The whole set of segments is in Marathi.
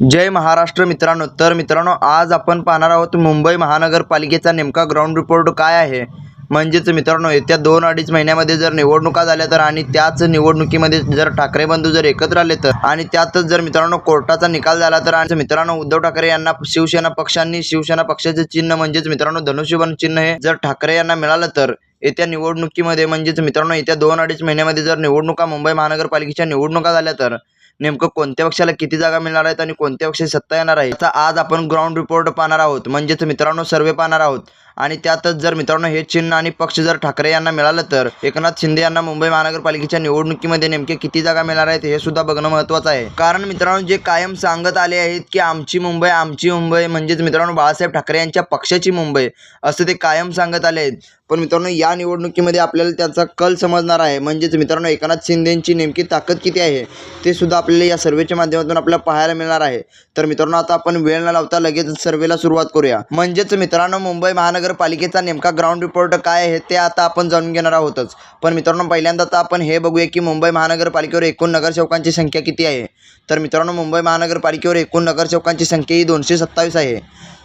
जय महाराष्ट्र मित्रांनो. तर मित्रांनो आज आपण पाहणार आहोत मुंबई महानगरपालिकेचा नेमका ग्राउंड रिपोर्ट काय आहे? म्हणजेच मित्रांनो येत्या दोन अडीच महिन्यामध्ये जर निवडणुका झाल्या तर आणि त्याच निवडणुकीमध्ये जर ठाकरे बंधू जर एकत्र आले तर आणि त्यातच जर मित्रांनो कोर्टाचा निकाल झाला तर आणि मित्रांनो उद्धव ठाकरे यांना शिवसेना पक्षांनी शिवसेना पक्षाचे चिन्ह म्हणजेच मित्रांनो धनुष्यबाण चिन्ह हे जर ठाकरे यांना मिळालं तर येत्या निवडणुकीमध्ये म्हणजेच मित्रांनो येत्या दोन अडीच महिन्यामध्ये जर निवडणुका मुंबई महानगरपालिकेच्या निवडणुका झाल्या तर नेमकं कोणत्या पक्षाला किती जागा मिळणार आहेत आणि कोणत्या पक्षाची सत्ता येणार आहे? तर आज आपण ग्राउंड रिपोर्ट पाहणार आहोत. म्हणजेच मित्रांनो सर्वे पाहणार आहोत. आणि त्यातच जर मित्रांनो हे चिन्ह आणि पक्ष जर ठाकरे यांना मिळालं तर एकनाथ शिंदे यांना मुंबई महानगरपालिकेच्या निवडणुकीमध्ये नेमके किती जागा मिळणार आहेत हे सुद्धा बघणं महत्त्वाचं आहे. कारण मित्रांनो जे कायम सांगत आले आहेत की आमची मुंबई आमची मुंबई म्हणजेच मित्रांनो बाळासाहेब ठाकरे यांच्या पक्षाची मुंबई असं ते कायम सांगत आले आहेत. पण मित्रांनो या निवडणुकीमध्ये आपल्याला त्याचा कल समजणार आहे. म्हणजेच मित्रांनो एकनाथ शिंदेची नेमकी ताकद किती आहे ते सुद्धा आपल्याला या सर्वेच्या माध्यमातून आपल्याला पाहायला मिळणार आहे. तर मित्रांनो आता आपण वेळ न लावता लगेच सर्वेला सुरुवात करूया. म्हणजेच मित्रांनो मुंबई महानगरपालिकेचा नेमका ग्राउंड रिपोर्ट काय आहे ते आता आपण जाणून घेणार आहोतच. पण मित्रांनो पहिल्यांदा तर आपण हे बघूया की मुंबई महानगरपालिकेवर एकूण नगरसेवकांची संख्या किती आहे. तर मित्रांनो मुंबई महानगरपालिकेवर एकूण नगरसेवकांची संख्या ही दोनशे सत्तावीस आहे.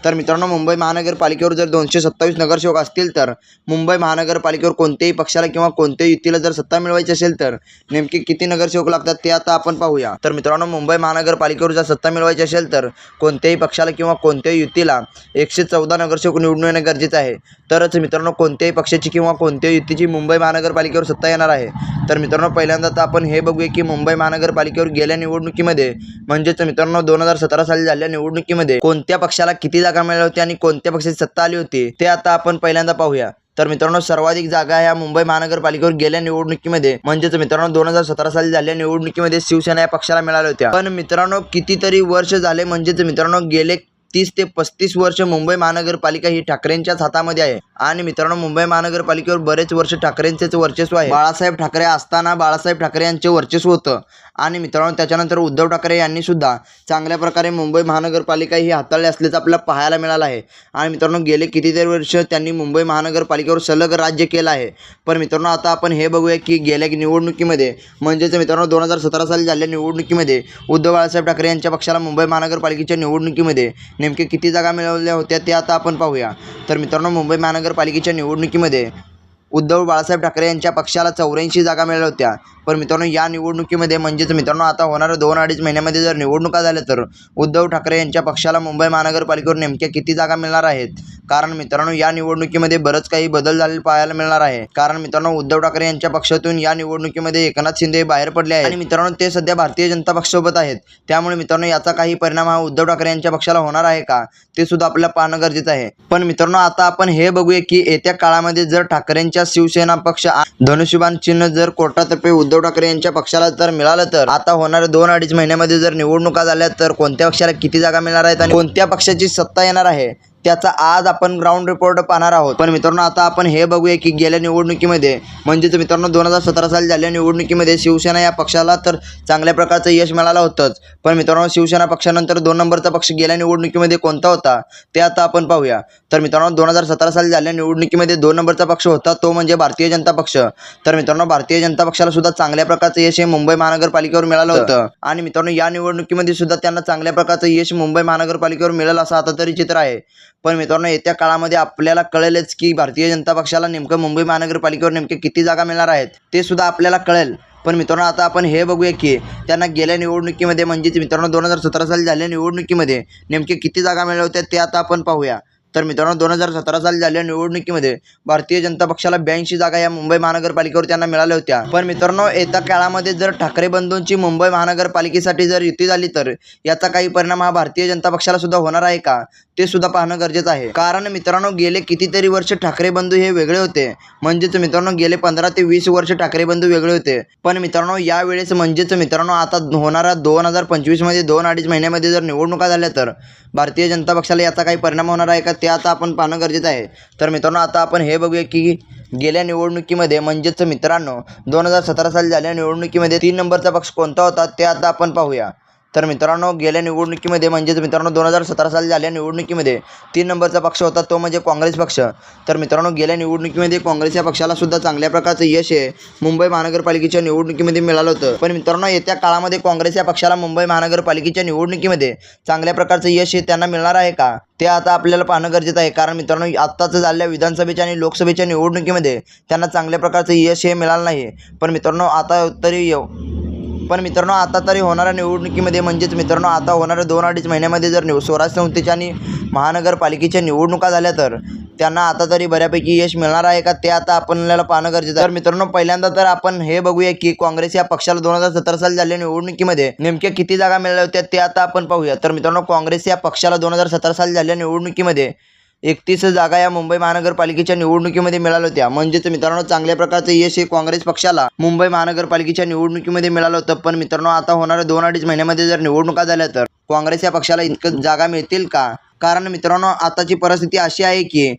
तर मित्रांनो मुंबई महानगरपालिकेवर जर दोनशे सत्तावीस नगरसेवक असतील तर मुंबई महानगरपालिकेवर कोणत्याही पक्षाला किंवा कोणत्याही युतीला जर सत्ता मिळवायची असेल तर नेमके किती नगरसेवक लागतात ते आता आपण पाहूया. तर मित्रांनो मुंबई महानगरपालिकेवर जर सत्ता मिळवायची असेल तर कोणत्याही पक्षाला किंवा कोणत्याही युतीला एकशे चौदा नगरसेवक निवडून येणं गरजेचं आहे. तरच मित्रांनो कोणत्याही पक्षाची किंवा कोणत्याही युतीची मुंबई महानगरपालिकेवर सत्ता येणार आहे. तर मित्रांनो पहिल्यांदा तर आपण हे बघूया की मुंबई महानगरपालिकेवर गेल्या निवडणुकीमध्ये म्हणजेच मित्रांनो दोन हजार सतरा साली झालेल्या निवडणुकीमध्ये कोणत्या पक्षाला किती जागा मिळाल्या होत्या आणि कोणत्या पक्षाची सत्ता आली होती ते आता आपण पहिल्यांदा पाहूया. तर मित्रांनो सर्वाधिक जागा ह्या मुंबई महानगरपालिकेवर गेल्या निवडणुकीमध्ये म्हणजेच मित्रांनो दोन हजार सतरा साली झालेल्या निवडणुकीमध्ये शिवसेना या पक्षाला मिळाल्या होत्या. पण मित्रांनो कितीतरी वर्ष झाले म्हणजेच मित्रांनो गेले तीस ते पस्तीस वर्ष मुंबई महानगरपालिका ही ठाकरेंच्याच हातामध्ये आहे. आणि मित्रांनो मुंबई महानगरपालिकेवर बरेच वर्ष ठाकरेंचेच वर्चस्व आहे. बाळासाहेब ठाकरे असताना बाळासाहेब ठाकरे यांचे वर्चस्व होतं. आणि मित्रांनो त्याच्यानंतर उद्धव ठाकरे यांनी सुद्धा चांगल्या प्रकारे मुंबई महानगरपालिका ही हाताळली असल्याचं आपल्याला पाहायला मिळालं आहे. आणि मित्रांनो गेले कितीतरी वर्ष त्यांनी मुंबई महानगरपालिकेवर सलग राज्य केलं आहे. पण मित्रांनो आता आपण हे बघूया की गेल्या निवडणुकीमध्ये म्हणजेच मित्रांनो दोन हजार सतरा साली झालेल्या निवडणुकीमध्ये उद्धव बाळासाहेब ठाकरे यांच्या पक्षाला मुंबई महानगरपालिकेच्या निवडणुकीमध्ये नेमके किती जागा मिळवल्या होत्या ते आता आपण पाहूया. तर मित्रांनो मुंबई महानगरपालिकेच्या निवडणुकीमध्ये उद्धव बाळासाहेब ठाकरे यांच्या पक्षाला चौऱ्याऐंशी जागा मिळाल्या होत्या. पण मित्रांनो या निवडणुकीमध्ये म्हणजेच मित्रांनो आता होणाऱ्या दोन अडीच महिन्यामध्ये जर निवडणुका झाल्या तर उद्धव ठाकरे यांच्या पक्षाला मुंबई महानगरपालिकेवर नेमक्या किती जागा मिळणार आहेत? कारण मित्रांनो या निवडणुकीमध्ये बरंच काही बदल झालेले पाहायला मिळणार आहे. कारण मित्रांनो उद्धव ठाकरे यांच्या पक्षातून या निवडणुकीमध्ये एकनाथ शिंदे बाहेर पडले आहेत. आणि मित्रांनो ते सध्या भारतीय जनता पक्षासोबत आहेत. त्यामुळे मित्रांनो याचा काही परिणाम हा उद्धव ठाकरे यांच्या पक्षाला होणार आहे का? ते सुद्धा आपल्याला पाहणं गरजेचं आहे. पण मित्रांनो आता आपण हे बघूया की येत्या काळामध्ये जर ठाकरेंच्या शिवसेना पक्ष आ- धनुष्यबाण चिन्ह जर कोर्टातर्फे उद्धव ठाकरे यांच्या पक्षाला जर मिळालं तर आता होणाऱ्या दोन अडीच महिन्यामध्ये जर निवडणुका झाल्या तर कोणत्या पक्षाला किती जागा मिळणार आहेत आणि कोणत्या पक्षाची सत्ता येणार आहे? त्याचा आज आपण ग्राउंड रिपोर्ट पाहणार आहोत. पण मित्रांनो आता आपण हे बघूया की गेल्या निवडणुकीमध्ये म्हणजेच मित्रांनो दोन हजार सतरा साली झालेल्या निवडणुकीमध्ये शिवसेना या पक्षाला तर चांगल्या प्रकारचं यश मिळालं होतंच. पण मित्रांनो शिवसेना पक्षानंतर दोन नंबरचा पक्ष गेल्या निवडणुकीमध्ये कोणता होता ते आता आपण पाहूया. तर मित्रांनो दोन हजार सतरा साली झालेल्या निवडणुकीमध्ये दोन नंबरचा पक्ष होता तो म्हणजे भारतीय जनता पक्ष. तर मित्रांनो भारतीय जनता पक्षाला सुद्धा चांगल्या प्रकारचं यश हे मुंबई महानगरपालिकेवर मिळालं होतं. आणि मित्रांनो या निवडणुकीमध्ये सुद्धा त्यांना चांगल्या प्रकारचं यश मुंबई महानगरपालिकेवर मिळेल असं आता तरी चित्र आहे. पण मित्रांनो येत्या काळामध्ये आपल्याला कळेलच की भारतीय जनता पक्षाला नेमकं मुंबई महानगरपालिकेवर नेमके किती जागा मिळणार आहेत ते सुद्धा आपल्याला कळेल. पण मित्रांनो आता आपण हे बघूया की त्यांना गेल्या निवडणुकीमध्ये म्हणजेच मित्रांनो दोन हजार सतरा साली झालेल्या निवडणुकीमध्ये नेमके किती जागा मिळाल्या होत्या ते आता आपण पाहूया. तर मित्रांनो दोन हजार सतरा साली झालेल्या निवडणुकीमध्ये भारतीय जनता पक्षाला ब्याऐंशी जागा या मुंबई महानगरपालिकेवर त्यांना मिळाल्या होत्या. पण मित्रांनो येत्या काळामध्ये जर ठाकरे बंधूंची मुंबई महानगरपालिकेसाठी जर युती झाली तर याचा काही परिणाम हा भारतीय जनता पक्षाला सुद्धा होणार आहे का? ते सुद्धा पाहणं गरजेचं आहे. कारण मित्रांनो गेले कितीतरी वर्ष ठाकरे बंधू हे वेगळे होते. म्हणजेच मित्रांनो गेले पंधरा ते वीस वर्ष ठाकरे बंधू वेगळे होते. पण मित्रांनो यावेळेस म्हणजेच मित्रांनो आता होणारा दोन हजार पंचवीसमध्ये दोन अडीच महिन्यामध्ये जर निवडणुका झाल्या तर भारतीय जनता पक्षाला याचा काही परिणाम होणार आहे का? ते आता आपण पाहणं गरजेचं आहे. तर मित्रांनो आता आपण हे बघूया की गेल्या निवडणुकीमध्ये म्हणजेच मित्रांनो दोन हजार सतरा साली झाल्या निवडणुकीमध्ये तीन नंबरचा पक्ष कोणता होता? ते आता आपण पाहूया. तर मित्रांनो गेल्या निवडणुकीमध्ये म्हणजेच मित्रांनो दोन हजार सतरा साली झालेल्या निवडणुकीमध्ये तीन नंबरचा पक्ष होता तो म्हणजे काँग्रेस पक्ष. तर मित्रांनो गेल्या निवडणुकीमध्ये काँग्रेस या पक्षाला सुद्धा चांगल्या प्रकारचं यश हे मुंबई महानगरपालिकेच्या निवडणुकीमध्ये मिळालं होतं. पण मित्रांनो येत्या काळामध्ये काँग्रेस या पक्षाला मुंबई महानगरपालिकेच्या निवडणुकीमध्ये चांगल्या प्रकारचं यश हे त्यांना मिळणार आहे का? ते आता आपल्याला पाहणं गरजेचं आहे. कारण मित्रांनो आत्ताच झालेल्या विधानसभेच्या आणि लोकसभेच्या निवडणुकीमध्ये त्यांना चांगल्या प्रकारचं यश हे मिळालं नाही पण मित्रांनो आता तरी पण मित्रांनो आता तरी होणाऱ्या निवडणुकीमध्ये म्हणजेच मित्रांनो आता होणाऱ्या दोन अडीच महिन्यामध्ये जर निव स्वराज्य संस्थेच्या आणि महानगरपालिकेच्या निवडणुका झाल्या तर त्यांना आता तरी बऱ्यापैकी यश मिळणार आहे का? ते आता आपल्याला पाहणं गरजेचं तर मित्रांनो पहिल्यांदा तर आपण हे बघूया की काँग्रेस या पक्षाला दोन हजार सतरा साली झालेल्या निवडणुकीमध्ये नेमक्या किती जागा मिळाल्या होत्या ते आता आपण पाहूया. तर मित्रांनो काँग्रेस या पक्षाला दोन हजार सतरा साली झालेल्या निवडणुकीमध्ये एकतीस जागा या मुंबई महानगरपालिकेच्या निवडणुकीमध्ये मिळाल्या होत्या. म्हणजेच मित्रांनो चांगल्या प्रकारचं यश हे काँग्रेस पक्षाला मुंबई महानगरपालिकेच्या निवडणुकीमध्ये मिळालं होतं. पण मित्रांनो आता होणाऱ्या दोन अडीच महिन्यामध्ये जर निवडणुका झाल्या तर काँग्रेस या पक्षाला इतकं जागा मिळतील का? कारण मित्रांनो आताची परिस्थिती अशी आहे की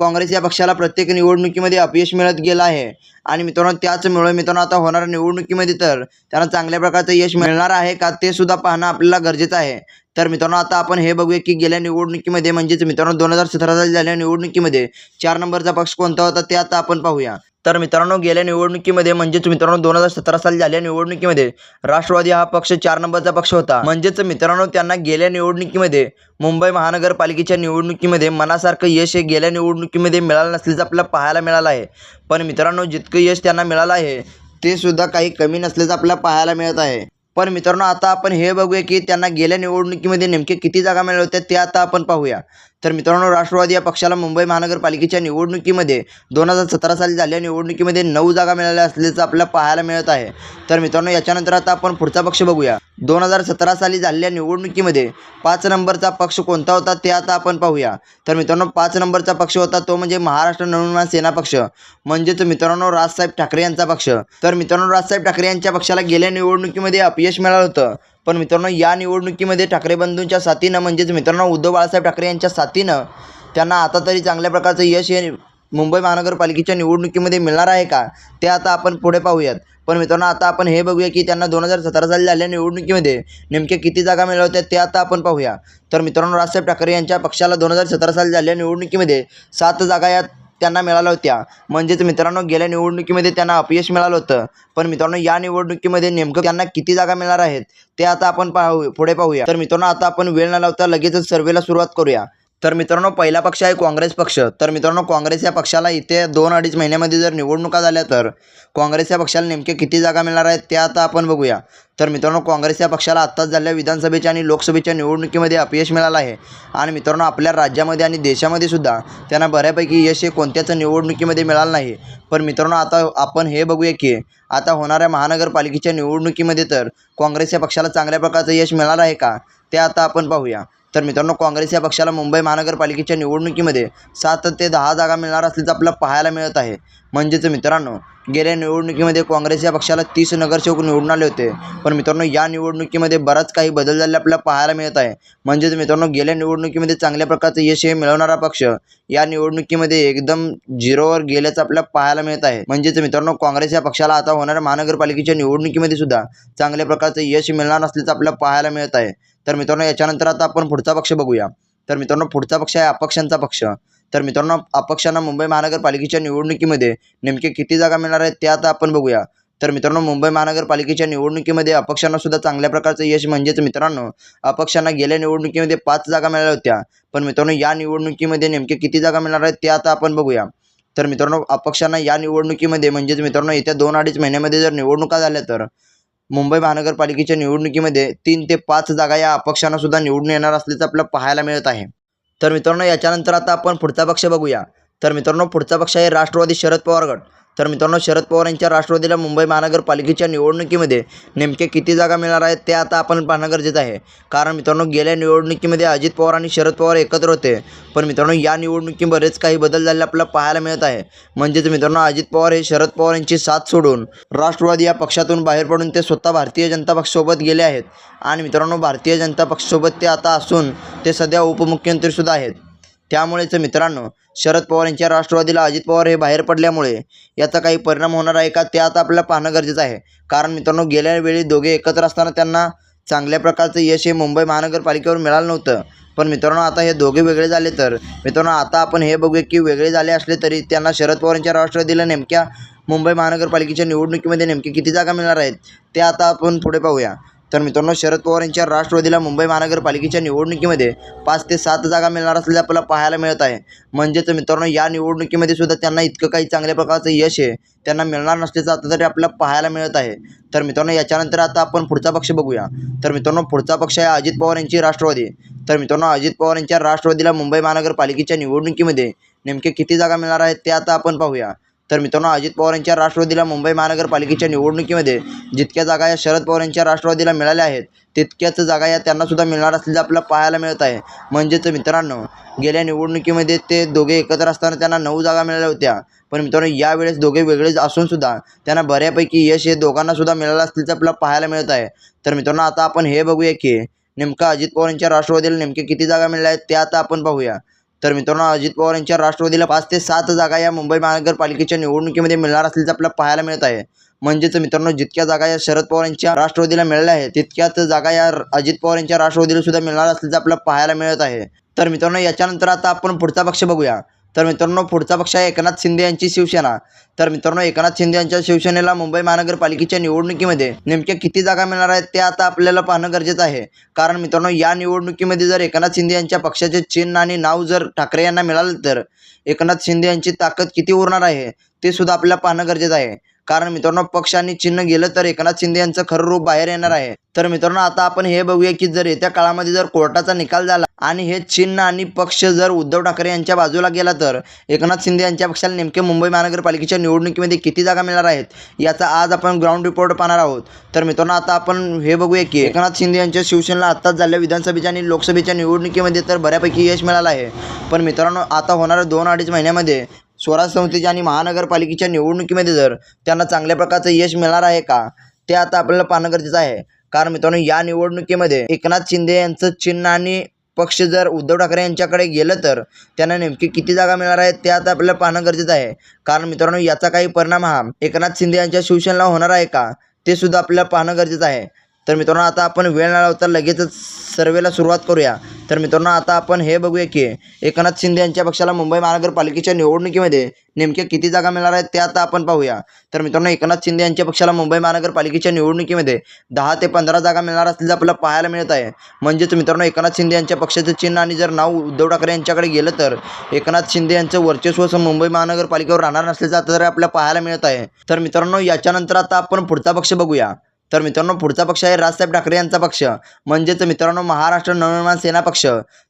काँग्रेस या पक्षाला प्रत्येक निवडणुकीमध्ये अपयश मिळत गेलं आहे. आणि मित्रांनो त्याचमुळे मित्रांनो आता होणाऱ्या निवडणुकीमध्ये तर त्यांना चांगल्या प्रकारचं यश मिळणार आहे का ते सुद्धा पाहणं आपल्याला गरजेचं आहे. तर मित्रांनो आता आपण हे बघूया की गेल्या निवडणुकीमध्ये म्हणजेच मित्रांनो दोन हजार सतरा झालेल्या निवडणुकीमध्ये चार नंबरचा पक्ष कोणता होता ते आता आपण पाहूया. तर मित्रांनो गेल्या निवडणुकीमध्ये म्हणजेच मित्रांनो दोन हजार सतरा साली झाल्या निवडणुकीमध्ये राष्ट्रवादी हा पक्ष चार नंबरचा पक्ष होता. म्हणजेच मित्रांनो त्यांना गेल्या निवडणुकीमध्ये मुंबई महानगरपालिकेच्या निवडणुकीमध्ये मनासारखं यश हे गेल्या निवडणुकीमध्ये मिळालं नसल्याचं आपल्याला पाहायला मिळालं आहे. पण मित्रांनो जितकं यश त्यांना मिळालं आहे ते सुद्धा काही कमी नसल्याचं आपल्याला पाहायला मिळत आहे. पण मित्रांनो आता आपण हे बघूया की त्यांना गेल्या निवडणुकीमध्ये नेमके किती जागा मिळाल्या होत्या ते आता आपण पाहूया. तर मित्रांनो राष्ट्रवादी या पक्षाला मुंबई महानगरपालिकेच्या निवडणुकीमध्ये दोन हजार सतरा साली झालेल्या निवडणुकीमध्ये नऊ जागा मिळाल्या असल्याचं आपल्याला पाहायला मिळत आहे. तर मित्रांनो याच्यानंतर आता आपण पुढचा पक्ष बघूया. दोन हजार सतरा साली झालेल्या निवडणुकीमध्ये पाच नंबरचा पक्ष कोणता होता ते आता आपण पाहूया. तर मित्रांनो पाच नंबरचा पक्ष होता तो म्हणजे महाराष्ट्र नवनिर्माण सेना पक्ष. म्हणजेच मित्रांनो राजसाहेब ठाकरे यांचा पक्ष. तर मित्रांनो राजसाहेब ठाकरे यांच्या पक्षाला गेल्या निवडणुकीमध्ये अपयश मिळालं होतं. पण मित्रांनो या निवडणुकीमध्ये ठाकरे बंधूंच्या साथीनं म्हणजेच मित्रांनो उद्धव बाळासाहेब ठाकरे यांच्या साथीनं त्यांना आता तरी चांगल्या प्रकारचं यश हे मुंबई महानगरपालिकेच्या निवडणुकीमध्ये मिळणार आहे का ते आता आपण पुढे पाहूयात. पण मित्रांनो आता आपण हे बघूया की त्यांना दोन हजार सतरा साली झालेल्या निवडणुकीमध्ये नेमक्या किती जागा मिळाल्या ते आता आपण पाहूया. तर मित्रांनो राजसाहेब ठाकरे यांच्या पक्षाला दोन हजार सतरा साली झालेल्या निवडणुकीमध्ये सात जागा या त्यांना मिळाल्या होत्या. म्हणजेच मित्रांनो गेल्या निवडणुकीमध्ये त्यांना अपयश मिळालं होतं. पण मित्रांनो या निवडणुकीमध्ये नेमकं त्यांना किती जागा मिळणार आहेत ते आता आपण पाहू पुढे पाहूया. तर मित्रांनो आता आपण वेळ न लावता लगेचच सर्वेला सुरुवात करूया. तर मित्रांनो पहिला पक्ष आहे काँग्रेस पक्ष. तर मित्रांनो काँग्रेस या पक्षाला इथे दोन अडीच महिन्यामध्ये जर निवडणुका झाल्या तर? काँग्रेस या पक्षाला नेमके किती जागा मिळणार आहेत ते आता आपण बघूया. तर मित्रांनो काँग्रेस या पक्षाला आत्ताच झालेल्या विधानसभेच्या आणि लोकसभेच्या निवडणुकीमध्ये अपयश मिळालं आहे. आणि मित्रांनो आपल्या राज्यामध्ये आणि देशामध्ये सुद्धा त्यांना बऱ्यापैकी यश हे कोणत्याच निवडणुकीमध्ये मिळालं नाही. पण मित्रांनो आता आपण हे बघूया की आता होणाऱ्या महानगरपालिकेच्या निवडणुकीमध्ये तर काँग्रेस या पक्षाला चांगल्या प्रकारचं यश मिळणार आहे का? ते आता आपण पाहूया. तर मित्रांनो काँग्रेस या पक्षाला मुंबई महानगरपालिकेच्या निवडणुकीमध्ये सात ते दहा जागा मिळणार असल्याचं आपल्याला पाहायला मिळत आहे. म्हणजेच मित्रांनो गेल्या निवडणुकीमध्ये काँग्रेस या पक्षाला तीस नगरसेवक निवडून आले होते. पण मित्रांनो या निवडणुकीमध्ये बराच काही बदल झाले आपल्याला पाहायला मिळत आहे. म्हणजेच मित्रांनो गेल्या निवडणुकीमध्ये चांगल्या प्रकारचं यश हे मिळवणारा पक्ष या निवडणुकीमध्ये एकदम झिरोवर गेल्याचं आपल्याला पाहायला मिळत आहे. म्हणजेच मित्रांनो काँग्रेस या पक्षाला आता होणाऱ्या महानगरपालिकेच्या निवडणुकीमध्ये सुद्धा चांगल्या प्रकारचं यश मिळणार असल्याचं आपल्याला पाहायला मिळत आहे. तर मित्रांनो याच्यानंतर आता आपण पुढचा पक्ष बघूया. तर मित्रांनो पुढचा पक्ष आहे अपक्षांचा पक्ष. तर मित्रांनो अपक्षांना मुंबई महानगरपालिकेच्या निवडणुकीमध्ये नेमके किती जागा मिळणार आहेत ते आता आपण बघूया. तर मित्रांनो मुंबई महानगरपालिकेच्या निवडणुकीमध्ये अपक्षांना सुद्धा चांगल्या प्रकारचं यश म्हणजेच मित्रांनो अपक्षांना गेल्या निवडणुकीमध्ये पाच जागा मिळाल्या होत्या. पण मित्रांनो या निवडणुकीमध्ये नेमके किती जागा मिळणार आहेत ते आता आपण बघूया. तर मित्रांनो अपक्षांना या निवडणुकीमध्ये म्हणजेच मित्रांनो येत्या दोन अडीच महिन्यामध्ये जर निवडणुका झाल्या तर मुंबई महानगरपालिकेच्या निवडणुकीमध्ये तीन ते पाच जागा या अपक्षांना सुद्धा निवडून येणार असल्याचं आपल्याला पाहायला मिळत आहे. तर मित्रांनो याच्यानंतर आता आपण पुढचा पक्ष बघूया. तर मित्रांनो पुढचा पक्ष आहे राष्ट्रवादी शरद पवार गट. तर मित्रांनो शरद पवार यांच्या राष्ट्रवादीला मुंबई महानगरपालिकेच्या निवडणुकीमध्ये नेमके किती जागा मिळणार आहेत ते आता आपण पाहणं गरजेचं आहे. कारण मित्रांनो गेल्या निवडणुकीमध्ये अजित पवार आणि शरद पवार एकत्र होते. पण मित्रांनो या निवडणुकीत बरेच काही बदल झाले आपल्याला पाहायला मिळत आहे. म्हणजेच मित्रांनो अजित पवार हे शरद पवार यांची साथ सोडून राष्ट्रवादी या पक्षातून बाहेर पडून ते स्वतः भारतीय जनता पक्षासोबत गेले आहेत. आणि मित्रांनो भारतीय जनता पक्षासोबत ते आता असून ते सध्या उपमुख्यमंत्रीसुद्धा आहेत. त्यामुळेच मित्रांनो शरद पवार यांच्या राष्ट्रवादीला अजित पवार हे बाहेर पडल्यामुळे याचा काही परिणाम होणार आहे का ते आता आपल्याला पाहणं गरजेचं आहे. कारण मित्रांनो गेल्या वेळी दोघे एकत्र असताना त्यांना चांगल्या प्रकारचं यश हे मुंबई महानगरपालिकेवर मिळालं नव्हतं. पण मित्रांनो आता हे दोघे वेगळे झाले तर मित्रांनो आता आपण हे बघूया की वेगळे झाले असले तरी त्यांना शरद पवार यांच्या राष्ट्रवादीला नेमक्या मुंबई महानगरपालिकेच्या निवडणुकीमध्ये नेमके किती जागा मिळणार आहेत ते आता आपण पुढे पाहूया. तर मित्रांनो शरद पवार यांच्या राष्ट्रवादीला मुंबई महानगरपालिकेच्या निवडणुकीमध्ये पाच ते सात जागा मिळणार असलेलं आपल्याला पाहायला मिळत आहे. म्हणजेच मित्रांनो या निवडणुकीमध्ये सुद्धा त्यांना इतकं काही चांगल्या प्रकारचं यश आहे त्यांना मिळणार नसल्याचं आता तरी आपल्याला पाहायला मिळत आहे. तर मित्रांनो याच्यानंतर आता आपण पुढचा पक्ष बघूया. तर मित्रांनो पुढचा पक्ष आहे अजित पवार यांची राष्ट्रवादी. तर मित्रांनो अजित पवार यांच्या राष्ट्रवादीला मुंबई महानगरपालिकेच्या निवडणुकीमध्ये नेमके किती जागा मिळणार आहेत ते आता आपण पाहूया. तर मित्रांनो अजित पवार यांच्या राष्ट्रवादीला मुंबई महानगरपालिकेच्या निवडणुकीमध्ये जितक्या जागा या शरद पवार यांच्या राष्ट्रवादीला मिळाल्या आहेत तितक्याच जागा या त्यांनासुद्धा मिळणार असल्याचं आपल्याला पाहायला मिळत आहे. म्हणजेच मित्रांनो गेल्या निवडणुकीमध्ये ते दोघे एकत्र असताना त्यांना नऊ जागा मिळाल्या होत्या. पण मित्रांनो यावेळेस दोघे वेगळेच असूनसुद्धा त्यांना बऱ्यापैकी यश हे दोघांनासुद्धा मिळालं असल्याचं आपल्याला पाहायला मिळत आहे. तर मित्रांनो आता आपण हे बघूया की नेमकं अजित पवार यांच्या राष्ट्रवादीला नेमके किती जागा मिळाल्या आहेत ते आता आपण पाहूया. तर मित्रांनो अजित पवार यांच्या राष्ट्रवादीला पाच ते सात जागा या मुंबई महानगरपालिकेच्या निवडणुकीमध्ये मिळणार असल्याचं आपल्याला पाहायला मिळत आहे. म्हणजेच मित्रांनो जितक्या जागा या शरद पवार यांच्या राष्ट्रवादीला मिळाल्या आहेत तितक्याच जागा या अजित पवार यांच्या राष्ट्रवादीला सुद्धा मिळणार असल्याचं आपल्याला पाहायला मिळत आहे. तर मित्रांनो याच्यानंतर आता आपण पुढचा पक्ष बघूया. तर मित्रांनो पुढचा पक्ष आहे एकनाथ शिंदे यांची शिवसेना. तर मित्रांनो एकनाथ शिंदे यांच्या शिवसेनेला मुंबई महानगरपालिकेच्या निवडणुकीमध्ये नेमक्या किती जागा मिळणार आहेत ते आता आपल्याला पाहणं गरजेचं आहे. कारण मित्रांनो या निवडणुकीमध्ये जर एकनाथ शिंदे यांच्या पक्षाचे चिन्ह आणि नाव जर ठाकरे यांना मिळालं तर एकनाथ शिंदे यांची ताकद किती उरणार आहे ते सुद्धा आपल्याला पाहणं गरजेचं आहे. कारण मित्रांनो पक्ष आणि चिन्ह गेलं तर एकनाथ शिंदे यांचं खरं रूप बाहेर येणार आहे. तर मित्रांनो आता आपण हे बघूया की जर येत्या काळामध्ये जर कोर्टाचा निकाल झाला आणि हे चिन्ह आणि पक्ष जर उद्धव ठाकरे यांच्या बाजूला गेला तर एकनाथ शिंदे यांच्या पक्षाला नेमके मुंबई महानगरपालिकेच्या निवडणुकीमध्ये किती जागा मिळणार आहेत याचा आज आपण ग्राउंड रिपोर्ट पाहणार आहोत. तर मित्रांनो आता आपण हे बघूया की एकनाथ शिंदे यांच्या शिवसेनेला आत्ताच झालेल्या विधानसभेच्या आणि लोकसभेच्या निवडणुकीमध्ये तर बऱ्यापैकी यश मिळालं आहे. पण मित्रांनो आता होणाऱ्या दोन अडीच महिन्यामध्ये स्वराज संस्थेच्या आणि महानगरपालिकेच्या निवडणुकीमध्ये जर त्यांना चांगल्या प्रकारचं यश मिळणार आहे का ते आता आपल्याला पाहणं गरजेचं आहे. कारण मित्रांनो या निवडणुकीमध्ये एकनाथ शिंदे यांचं चिन्ह आणि पक्ष जर उद्धव ठाकरे यांच्याकडे गेलं तर त्यांना नेमकी किती जागा मिळणार आहेत ते आता आपल्याला पाहणं गरजेचं आहे. कारण मित्रांनो याचा काही परिणाम हा एकनाथ शिंदे यांच्या शिवसेनेला होणार आहे का ते सुद्धा आपल्याला पाहणं गरजेचं आहे. तर मित्रांनो आता आपण वेळ न लावता लगेचच सर्वेला सुरुवात करूया. तर मित्रांनो आता आपण हे बघूया की एकनाथ शिंदे यांच्या पक्षाला मुंबई महानगरपालिकेच्या निवडणुकीमध्ये नेमक्या किती जागा मिळणार आहेत ते आता आपण पाहूया. तर मित्रांनो एकनाथ शिंदे यांच्या पक्षाला मुंबई महानगरपालिकेच्या निवडणुकीमध्ये दहा ते पंधरा जागा मिळणार असल्याचं आपल्याला पाहायला मिळत आहे. म्हणजेच मित्रांनो एकनाथ शिंदे यांच्या पक्षाचं चिन्ह आणि जर नाव उद्धव ठाकरे यांच्याकडे गेलं तर एकनाथ शिंदे यांचं वर्चस्व मुंबई महानगरपालिकेवर राहणार नसल्याचं आता जर आपल्याला पाहायला मिळत आहे. तर मित्रांनो याच्यानंतर आता आपण पुढचा पक्ष बघूया. तर मित्रांनो पुढचा पक्ष आहे राजसाहेब ठाकरे यांचा पक्ष. म्हणजेच मित्रांनो महाराष्ट्र नवनिर्माण सेना पक्ष.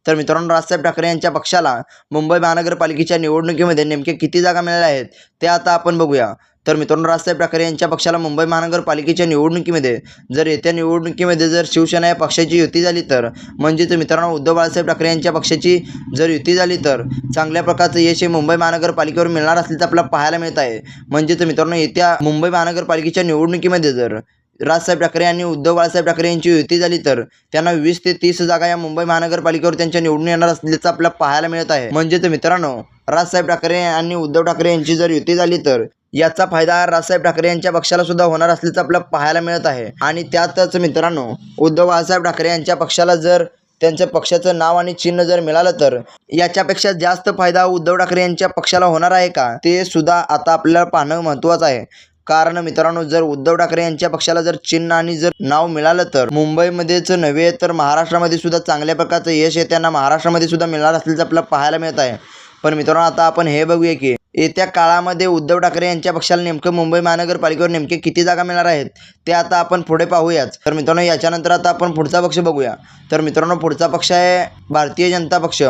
तर मित्रांनो राजसाहेब ठाकरे यांच्या पक्षाला मुंबई महानगरपालिकेच्या निवडणुकीमध्ये नेमके किती जागा मिळाल्या आहेत ते आता आपण बघूया. तर मित्रांनो राजसाहेब ठाकरे यांच्या पक्षाला मुंबई महानगरपालिकेच्या निवडणुकीमध्ये जर येत्या निवडणुकीमध्ये जर शिवसेना या पक्षाची युती झाली तर म्हणजेच मित्रांनो उद्धव बाळासाहेब ठाकरे यांच्या पक्षाची जर युती झाली तर चांगल्या प्रकारचं यश हे मुंबई महानगरपालिकेवर मिळणार असल्याचं आपल्याला पाहायला मिळत आहे. म्हणजेच मित्रांनो येत्या मुंबई महानगरपालिकेच्या निवडणुकीमध्ये जर राजसाहेब ठाकरे आणि उद्धव बाळासाहेब ठाकरे यांची युती झाली तर त्यांना वीस ते तीस जागा या मुंबई महानगरपालिकेवर त्यांच्या निवडून येणार असल्याचं आपल्याला पाहायला मिळत आहे. म्हणजेच मित्रांनो राजसाहेब ठाकरे आणि उद्धव ठाकरे यांची जर युती झाली तर याचा फायदा राजसाहेब ठाकरे यांच्या पक्षाला सुद्धा होणार असल्याचं आपल्याला पाहायला मिळत आहे. आणि त्यातच मित्रांनो उद्धव बाळासाहेब ठाकरे यांच्या पक्षाला जर त्यांच्या पक्षाचं नाव आणि चिन्ह जर मिळालं तर याच्यापेक्षा जास्त फायदा उद्धव ठाकरे यांच्या पक्षाला होणार आहे का? ते सुद्धा आता आपल्याला पाहणं महत्त्वाचं आहे. कारण मित्रांनो जर उद्धव ठाकरे यांच्या पक्षाला जर चिन्ह आणि जर नाव मिळालं तर मुंबईमध्येच नव्हे तर महाराष्ट्रामध्ये सुद्धा चांगल्या प्रकारचं यश हे त्यांना महाराष्ट्रामध्ये सुद्धा मिळणार असल्याचं आपल्याला पाहायला मिळत आहे. पण मित्रांनो आता आपण हे बघूया की येत्या काळामध्ये उद्धव ठाकरे यांच्या पक्षाला नेमकं मुंबई महानगरपालिकेवर नेमके किती जागा मिळणार आहेत ते आता आपण पुढे पाहूयाच तर मित्रांनो याच्यानंतर आता आपण पुढचा पक्ष बघूया. तर मित्रांनो पुढचा पक्ष आहे भारतीय जनता पक्ष.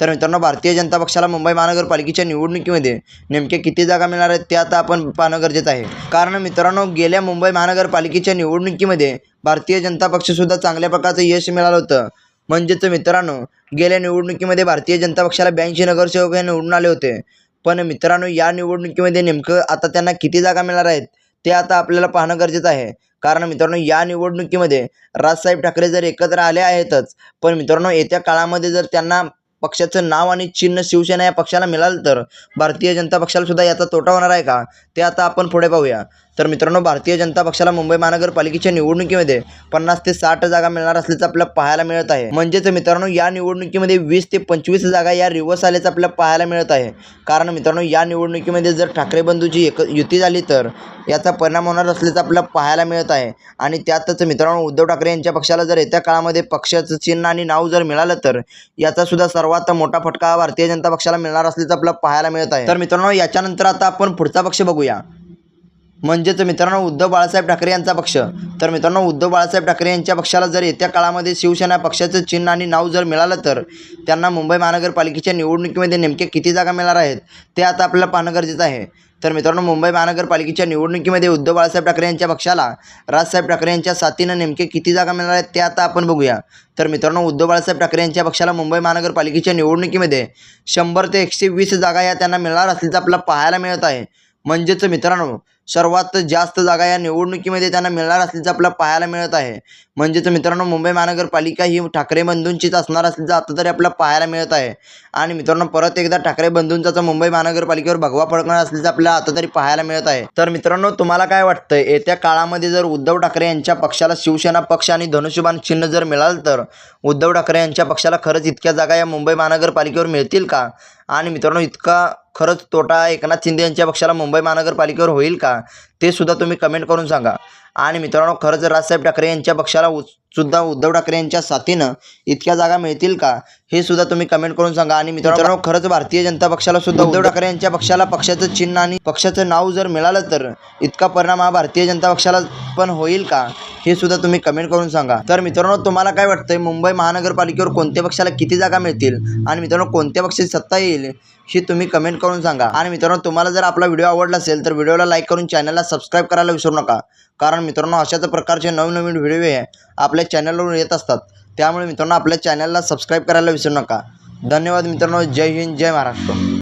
तर मित्रांनो भारतीय जनता पक्षाला मुंबई महानगरपालिकेच्या निवडणुकीमध्ये नेमके किती जागा मिळणार आहेत ते आता आपण पाहणं गरजेचं आहे. कारण मित्रांनो गेल्या मुंबई महानगरपालिकेच्या निवडणुकीमध्ये भारतीय जनता पक्षसुद्धा चांगल्या प्रकारचं यश मिळालं होतं. म्हणजेच मित्रांनो गेल्या निवडणुकीमध्ये भारतीय जनता पक्षाला ब्याऐंशी नगरसेवक हे निवडून आले होते. पण मित्रांनो या निवडणुकीमध्ये नेमकं आता त्यांना किती जागा मिळणार आहेत ते आता आपल्याला पाहणं गरजेचं आहे. कारण मित्रांनो या निवडणुकीमध्ये राजसाहेब ठाकरे जर एकत्र आले आहेतच पण मित्रांनो येत्या काळामध्ये जर त्यांना पक्षाचं नाव आणि चिन्ह शिवसेना या पक्षाला मिळालं तर भारतीय जनता पक्षाला सुद्धा याचा तोटा होणार आहे का? ते आता आपण पुढे पाहूया. तर मित्रांनो भारतीय जनता पक्षाला मुंबई महानगरपालिकेच्या निवडणुकीमध्ये पन्नास ते साठ जागा मिळणार असल्याचं आपल्याला पाहायला मिळत आहे. म्हणजेच मित्रांनो या निवडणुकीमध्ये वीस ते पंचवीस जागा या रिव्हर्स आल्याचं आपल्याला पाहायला मिळत आहे. कारण मित्रांनो या निवडणुकीमध्ये जर ठाकरे बंधूची एक युती झाली तर याचा परिणाम होणार असल्याचं आपल्याला पाहायला मिळत आहे. आणि त्यातच मित्रांनो उद्धव ठाकरे यांच्या पक्षाला जर येत्या काळामध्ये पक्षाचं चिन्ह आणि नाव जर मिळालं तर याचा सुद्धा सर्वात मोठा फटका भारतीय जनता पक्षाला मिळणार असल्याचं आपल्याला पाहायला मिळत आहे. तर मित्रांनो याच्यानंतर आता आपण पुढचा पक्ष बघूया. म्हणजेच मित्रांनो उद्धव बाळासाहेब ठाकरे यांचा पक्ष. तर मित्रांनो उद्धव बाळासाहेब ठाकरे यांच्या पक्षाला जर येत्या काळामध्ये शिवसेना पक्षाचं चिन्ह आणि नाव जर मिळालं तर त्यांना मुंबई महानगरपालिकेच्या निवडणुकीमध्ये नेमके किती जागा मिळणार आहेत ते आता आपल्याला पाहणं गरजेचं आहे. तर मित्रांनो मुंबई महानगरपालिकेच्या निवडणुकीमध्ये उद्धव बाळासाहेब ठाकरे यांच्या पक्षाला राजसाहेब ठाकरे यांच्या साथीनं नेमके किती जागा मिळणार आहेत ते आता आपण बघूया. तर मित्रांनो उद्धव बाळासाहेब ठाकरे यांच्या पक्षाला मुंबई महानगरपालिकेच्या निवडणुकीमध्ये शंभर ते एकशे वीस जागा या त्यांना मिळणार असल्याचं आपल्याला पाहायला मिळत आहे. म्हणजेच मित्रांनो सर्वात जास्त जागा या निवडणुकीमध्ये त्यांना मिळणार असल्याचं आपल्याला पाहायला मिळत आहे. म्हणजेच मित्रांनो मुंबई महानगरपालिका ही ठाकरे बंधूंचीच असणार असल्याचं आता तरी आपल्याला पाहायला मिळत आहे. आणि मित्रांनो परत एकदा ठाकरे बंधूंचा मुंबई महानगरपालिकेवर भगवा फडकणार असल्याचं आपल्याला आता तरी पाहायला मिळत आहे. तर मित्रांनो तुम्हाला काय वाटतं येत्या काळामध्ये जर उद्धव ठाकरे यांच्या पक्षाला शिवसेना पक्ष आणि धनुष्यबाण चिन्ह जर मिळालं तर उद्धव ठाकरे यांच्या पक्षाला खरंच इतक्या जागा या मुंबई महानगरपालिकेवर मिळतील का? आणि मित्रांनो इतका खरंच तोटा एकनाथ शिंदे यांच्या पक्षाला मुंबई महानगरपालिकेवर होईल का? ते सुद्धा तुम्ही कमेंट करून सांगा. आणि मित्रांनो खरंच राजसाहेब ठाकरे यांच्या पक्षाला सुद्धा उद्धव ठाकरे यांच्या साथीनं इतक्या जागा मिळतील का? हे सुद्धा तुम्ही कमेंट करून सांगा. आणि मित्रांनो खरंच भारतीय जनता पक्षाला सुद्धा उद्धव ठाकरे यांच्या पक्षाला पक्षाचं चिन्ह आणि पक्षाचं नाव जर मिळालं तर इतका परिणाम हा भारतीय जनता पक्षाला पण होईल का? हे सुद्धा तुम्ही कमेंट करून सांगा. तर मित्रांनो तुम्हाला काय वाटतंय? मुंबई महानगरपालिकेवर कोणत्या पक्षाला किती जागा मिळतील? आणि मित्रांनो कोणत्या पक्षाची सत्ता येईल? हे तुम्ही कमेंट करून सांगा. आणि मित्रांनो तुम्हाला जर आपला व्हिडिओ आवडला असेल तर व्हिडिओला लाईक करून चॅनलला सबस्क्राईब करायला विसरू नका. कारण मित्रांनो अशाच प्रकारचे नवनवीन व्हिडिओ हे आपल्या चॅनलवरून येत असतात. त्यामुळे मित्रांनो आपल्या चॅनलला सबस्क्राईब करायला विसरू नका. धन्यवाद मित्रांनो जय हिंद जय महाराष्ट्र.